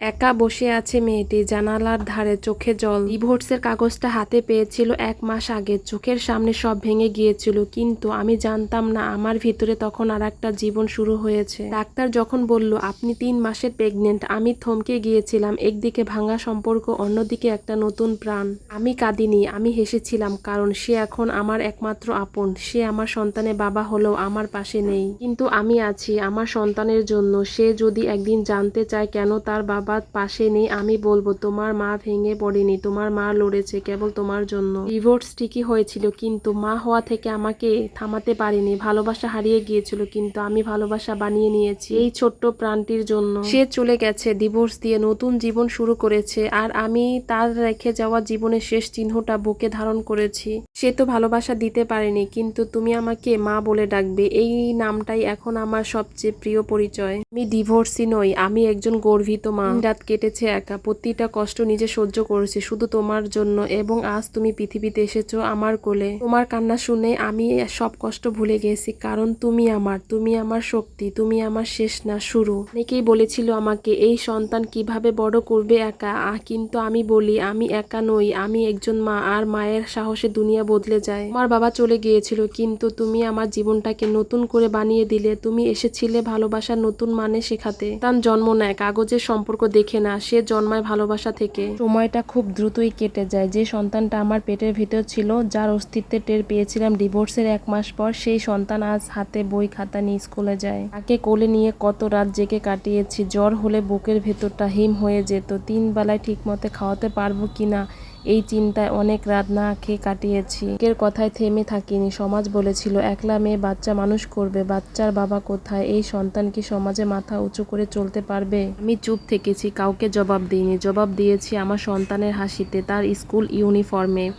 একা বসে আছে মেয়েটি। জানালার ধারে চোখে জল। ডিভোর্সের কাগজটা হাতে পেয়েছিল এক মাস আগে। চোখের সামনে সব ভেঙে গিয়েছিল। কিন্তু আমি জানতাম না, আমার ভিতরে তখন আর একটা জীবন শুরু হয়েছে। ডাক্তার যখন বলল, আপনি তিন মাসের প্রেগনেন্ট। আমি থমকে গিয়েছিলাম। একদিকে ভাঙা সম্পর্ক, অন্যদিকে একটা নতুন প্রাণ। আমি কাঁদিনি, আমি হেসেছিলাম, কারণ সে এখন আমার একমাত্র আপন। সে আমার সন্তানের বাবা হলেও আমার পাশে নেই। কিন্তু আমি আছি আমার সন্তানের জন্য। সে যদি একদিন জানতে চায় কেন তার বাবা পাশে নেই। আমি বলব, তোমার মা ভেঙে পড়েনি, তোমার মা লড়েছে কেবল তোমার জন্য। ডিভোর্স ঠিকই হয়েছিল, কিন্তু মা হওয়া থেকে আমাকে থামাতে পারেনি। ভালোবাসা হারিয়ে গিয়েছিল, কিন্তু আমি ভালোবাসা বানিয়ে নিয়েছি এই ছোট্ট প্রাণটির জন্য। সে চলে গেছে ডিভোর্স দিয়ে নতুন জীবন শুরু করেছে, আর আমি তার রেখে যাওয়া জীবনের শেষ চিহ্নটা বুকে ধারণ করেছি। সে তো ভালোবাসা দিতে পারেনি, কিন্তু তুমি আমাকে মা বলে ডাকবে। এই নামটাই এখন আমার সবচেয়ে প্রিয় পরিচয়। আমি ডিভোর্সি নই, আমি একজন গর্বিত মা। রাত কেটেছে একা। প্রতিটা কষ্ট নিজে সহ্য করেছি, শুধু তোমার জন্য। এবং আজ তুমি পৃথিবীতে এসেছ আমার কোলে। তোমার কান্না শুনে আমি সব কষ্ট ভুলে গেছি, কারণ তুমি আমার তুমি আমার শক্তি, তুমি আমার শেষ না, শুরু। অনেকেই বলেছিল আমাকে, এই সন্তান কীভাবে বড় করবে একা? কিন্তু আমি বলি, আমি একা নই, আমি একজন মা, আর মায়ের সাহসে দুনিয়া বদলে যায়। আমার বাবা চলে গিয়েছিল, কিন্তু তুমি আমার জীবনটাকে নতুন করে বানিয়ে দিলে। তুমি এসেছিলে ভালোবাসার নতুন মানে শেখাতে। তার জন্ম নেয়, কাগজের সম্পর্ক দেখে না, সে জন্মায় ভালোবাসা থেকে। সময়টা খুব দ্রুতই কেটে যায়। যে সন্তানটা আমার পেটের ভিতর ছিল, যার অস্তিত্বে টের পেয়েছিলাম ডিভোর্সের এক মাস পর, সেই সন্তান আজ হাতে বই, খাতা নিয়ে স্কুলে যায়। তাকে কোলে নিয়ে কত রাত জেগে কাটিয়েছি। জ্বর হলে বুকের ভেতরটা হিম হয়ে যেত। তিন বেলায় ঠিক মতো খাওয়াতে পারব কিনা এই চিন্তায় অনেক রাত না খেয়ে কাটিয়েছি। এর কথায় থেমে থাকিনি। সমাজ বলেছিল, একলা মেয়ে বাচ্চা মানুষ করবে। বাচ্চার বাবা কোথায়? এই সন্তান কি সমাজে মাথা উঁচু করে চলতে পারবে? আমি চুপ থেকেছি, কাউকে জবাব দিইনি। জবাব দিয়েছি আমার সন্তানের হাসিতে, তার স্কুল ইউনিফর্মে।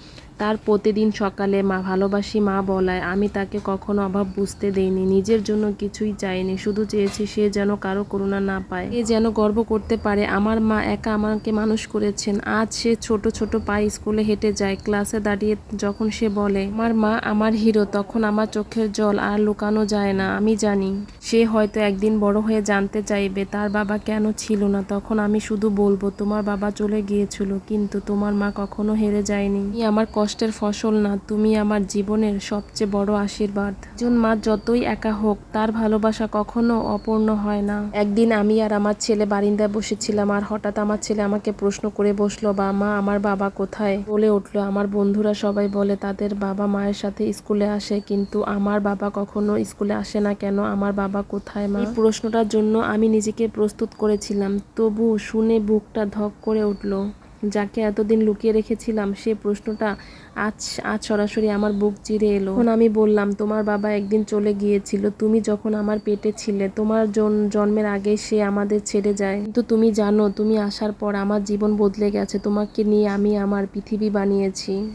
তার প্রতিদিন সকালে মা ভালোবাসি মা বলায়। আমি তাকে কখনো অভাব বুঝতে দেইনি। নিজের জন্য কিছুই চাইনি। শুধু চেয়েছি সে যেন কারও করুণা না পায়। এ যেন গর্ব করতে পারে। আমার মা একা আমাকে মানুষ করেছেন। আজ সে ছোট ছোট পায়ে স্কুলে হেঁটে যায়। ক্লাসে দাঁড়িয়ে যখন সে বলে, আমার মা আমার হিরো, তখন আমার চোখের জল আর লুকানো যায় না। আমি জানি সে হয়তো একদিন বড় হয়ে জানতে চাইবে, তার বাবা কেন ছিল না? তখন আমি শুধু বলব, তোমার বাবা চলে গিয়েছিল, কিন্তু তোমার মা কখনো হেরে যায়নি। আমার কষ্টের ফসল না, তুমি আমার জীবনের সবচেয়ে বড় আশীর্বাদ। একজন মা যতই একা হোক, তার ভালোবাসা কখনো অপূর্ণ হয় না। একদিন আমি আর আমার ছেলে বারিন্দায় বসেছিলাম, আর হঠাৎ আমার ছেলে আমাকে প্রশ্ন করে বসল, বা মা, আমার বাবা কোথায়? বলে উঠল, আমার বন্ধুরা সবাই বলে তাদের বাবা মায়ের সাথে স্কুলে আসে, কিন্তু আমার বাবা কখনো স্কুলে আসে না কেন? আমার বাবা কোথায়, মা? প্রশ্নটার জন্য আমি নিজেকে প্রস্তুত করেছিলাম তবু শুনে বুকটা ধক করে উঠল। যাকে এতদিন লুকিয়ে রেখেছিলাম, সে প্রশ্নটা আজ আজ সরাসরি আমার বুক চিরে এলো। তখন আমি বললাম, তোমার বাবা একদিন চলে গিয়েছিল, তুমি যখন আমার পেটে ছিলে, তোমার জন- জন্মের আগে সে আমাদের ছেড়ে যায়। কিন্তু তুমি জানো, তুমি আসার পর আমার জীবন বদলে গেছে, তোমাকে নিয়ে আমি আমার পৃথিবী বানিয়েছি।